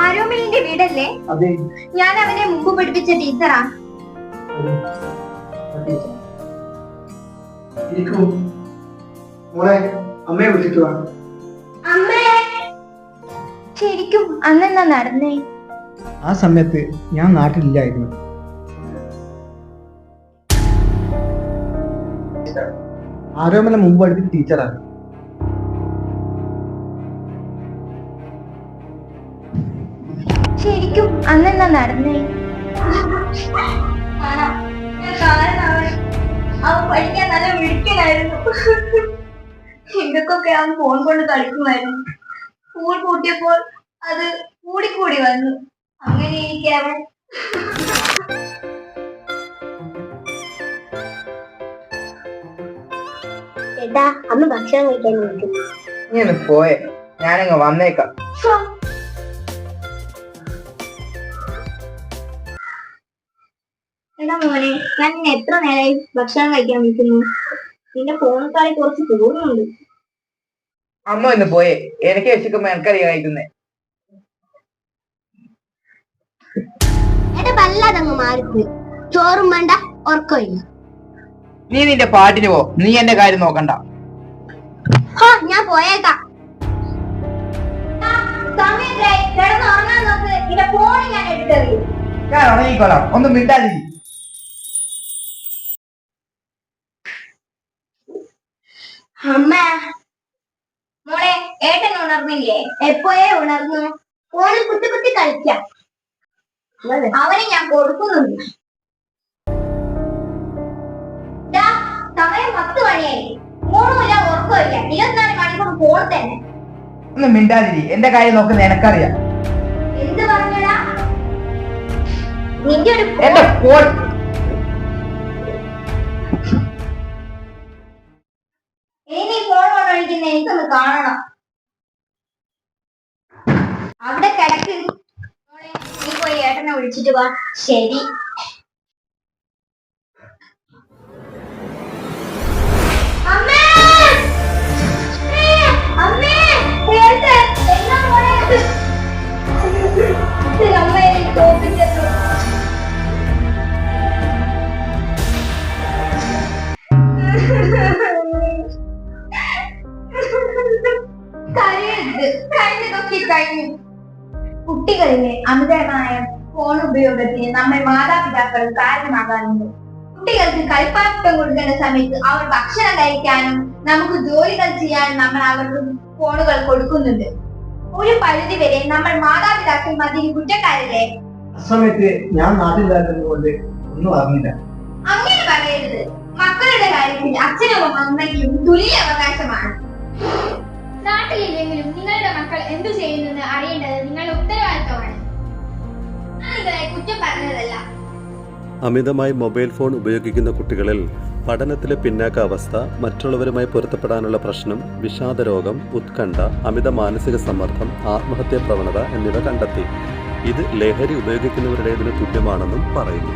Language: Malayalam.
ആരോമലിന്റെ വീടല്ലേ? ഞാൻ അവനെ മുമ്പ് പഠിപ്പിച്ച ടീച്ചറാ. മോളെ അമ്മയെ വിളിച്ചിട്ട് വാ. ശരിക്കും അന്നെന്നാ നടന്നേ? ആ സമയത്ത് ഞാൻ നാട്ടിലില്ലായിരുന്നു. ആരോമല മുമ്പ് അടുത്ത് ടീച്ചറാണ്. ശരിക്കും അന്നെന്നാ നടന്നേ? അവൻ പഠിക്കാൻ നല്ല മിടുക്കനായിരുന്നു. ഇതൊക്കെ അവൻ ഫോൺ കൊണ്ട് കളിക്കുമായിരുന്നു. സ്കൂൾ കൂട്ടിയപ്പോൾ അത് കൂടിക്കൂടി വന്നു. അങ്ങനെ എനിക്ക് അവൻ ചേട്ടാ അമ്മ ഭക്ഷണം കഴിക്കാൻ വിളിക്കുന്നു നീ ഒന്ന് പോയെ. ഞാനങ്ങ് വന്നേക്കാം. എടാ മോനെ ഞാൻ നിന്നെ എത്ര നേരമായി ഭക്ഷണം കഴിക്കാൻ വിളിക്കുന്നു നിന്റെ ഫോൺ കളി കുറച്ച് തോന്നുന്നുണ്ട് അമ്മ ഒന്ന് പോയേ. എനിക്ക് വിശക്കുമ്പോ എനിക്കറിയാം കഴിക്കുന്നേ. എന്റെ വല്ലാതങ്ങ് മാറിപ്പോയി. ചോറും വേണ്ട ഉറക്കമില്ല നീ നിന്റെ പാട്ടിന് പോ. നീ എന്റെ കാര്യം നോക്കണ്ട. ഹോ ഞാൻ പോയേക്കാം. ഞാൻ ഒന്നും മിണ്ടാതിരി അമ്മ മോളെ ഏട്ടൻ ഉണർന്നില്ലേ? എപ്പോഴേ ഉണർന്നു? ഫോണിൽ കുത്തി കുത്തി കളിക്കാം. അവന് ഞാൻ കൊടുക്കുന്നുണ്ട്. സമയം പത്ത് മണിയായി. ഫോണുമില്ല ഉറക്കമില്ല ഇരുപത്തിനാല് മണിക്കൂർ ഫോൺ തന്നെ. ഒന്നും മിണ്ടാതിരി. എന്റെ കാര്യം നോക്കുന്ന എനക്കറിയാം. എന്ത് പറഞ്ഞടാ? നിന്റെ ഒരു എന്റെ ഫോൺ ഇനി ഫോൺ കൊണ്ടൊഴിക്കുന്ന എനിക്കൊന്ന് കാണണം. അവിടെ കിടക്ക്. നീ പോയി ഏട്ടനെ വിളിച്ചിട്ട് വാ. ശരി. കരയരുത്. കഴിഞ്ഞതൊക്കെ കഴിഞ്ഞു. കുട്ടികളിലെ അമിതമായ ഫോൺ ഉപയോഗത്തിന് നമ്മൾ മാതാപിതാക്കൾ കാരണമാകാറുണ്ട്. കുട്ടികൾക്ക് കളിപ്പാട്ടം കൊടുക്കേണ്ട സമയത്ത് അവർ ഭക്ഷണം കഴിക്കാനും നമുക്ക് ജോലികൾ ചെയ്യാനും നമ്മൾ അവർക്ക് ഫോണുകൾ കൊടുക്കുന്നുണ്ട്. ഒരു പരിധി വരെ നമ്മൾ മാതാപിതാക്കൾ മതി കുറ്റക്കാരല്ലേ? സമയത്ത് ഞാൻ കൊണ്ട് ഒന്നും അറിഞ്ഞില്ല. അങ്ങനെ പറയരുത്. മക്കളുടെ കാര്യത്തിൽ അച്ഛനും അമ്മയ്ക്കും തുല്യ അവകാശമാണ്. നാട്ടിലില്ലെങ്കിലും നിങ്ങളുടെ മക്കൾ എന്തു ചെയ്യുന്നെന്ന് അറിയേണ്ടത് ഉത്തരവാദിത്തമാണ് അമിതമായി മൊബൈൽ ഫോൺ ഉപയോഗിക്കുന്ന കുട്ടികളിൽ പഠനത്തിലെ പിന്നാക്ക അവസ്ഥ മറ്റുള്ളവരുമായി പൊരുത്തപ്പെടാനുള്ള പ്രശ്നം വിഷാദരോഗം ഉത്കണ്ഠ അമിത മാനസിക സമ്മർദ്ദം ആത്മഹത്യാ പ്രവണത എന്നിവ കണ്ടെത്തി. ഇത് ലഹരി ഉപയോഗിക്കുന്നവരുടേതിന് തുല്യമാണെന്നും പറയുന്നു.